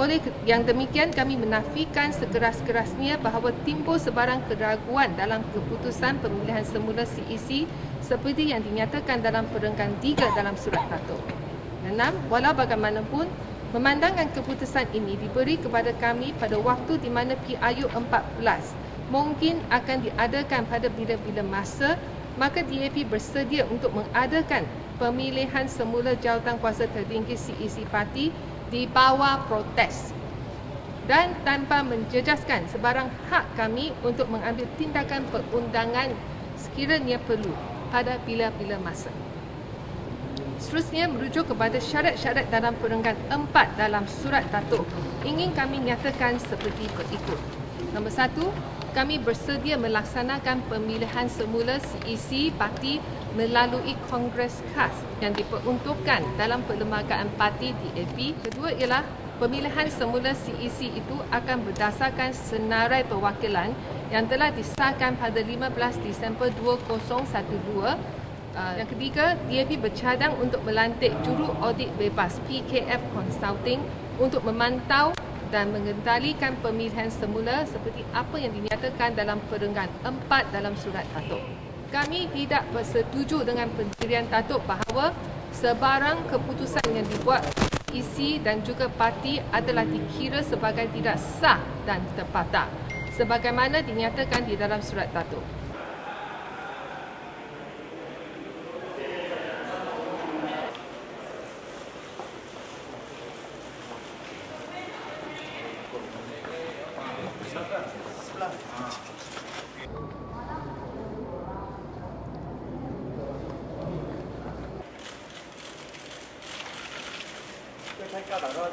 oleh yang demikian kami menafikan sekeras-kerasnya bahawa timbul sebarang keraguan dalam keputusan pemilihan semula CEC seperti yang dinyatakan dalam perenggan 3 dalam surat tatuk. Enam, walau bagaimanapun, memandangkan keputusan ini diberi kepada kami pada waktu di mana PIU 14 mungkin akan diadakan pada bila-bila masa, maka DAP bersedia untuk mengadakan pemilihan semula jawatan kuasa tertinggi CEC Parti di bawah protes dan tanpa menjejaskan sebarang hak kami untuk mengambil tindakan perundangan sekiranya perlu pada bila-bila masa. Seterusnya merujuk kepada syarat-syarat dalam perenggan empat dalam surat datuk ingin kami nyatakan seperti berikut. Nombor satu, kami bersedia melaksanakan pemilihan semula CEC parti melalui Kongres Khas yang diperuntukkan dalam perlembagaan parti DAP. Kedua ialah pemilihan semula CEC itu akan berdasarkan senarai perwakilan yang telah disahkan pada 15 Disember 2012. Uh, yang ketiga, DAP bercadang untuk melantik juru audit bebas PKF Consulting untuk memantau dan mengendalikan pemilihan semula seperti apa yang dinyatakan dalam perenggan 4 dalam surat Datuk kami tidak bersetuju dengan pendirian Datuk bahawa sebarang keputusan yang dibuat isi dan juga parti adalah dikira sebagai tidak sah dan terpatah sebagaimana dinyatakan di dalam surat Datuk. Saya kira.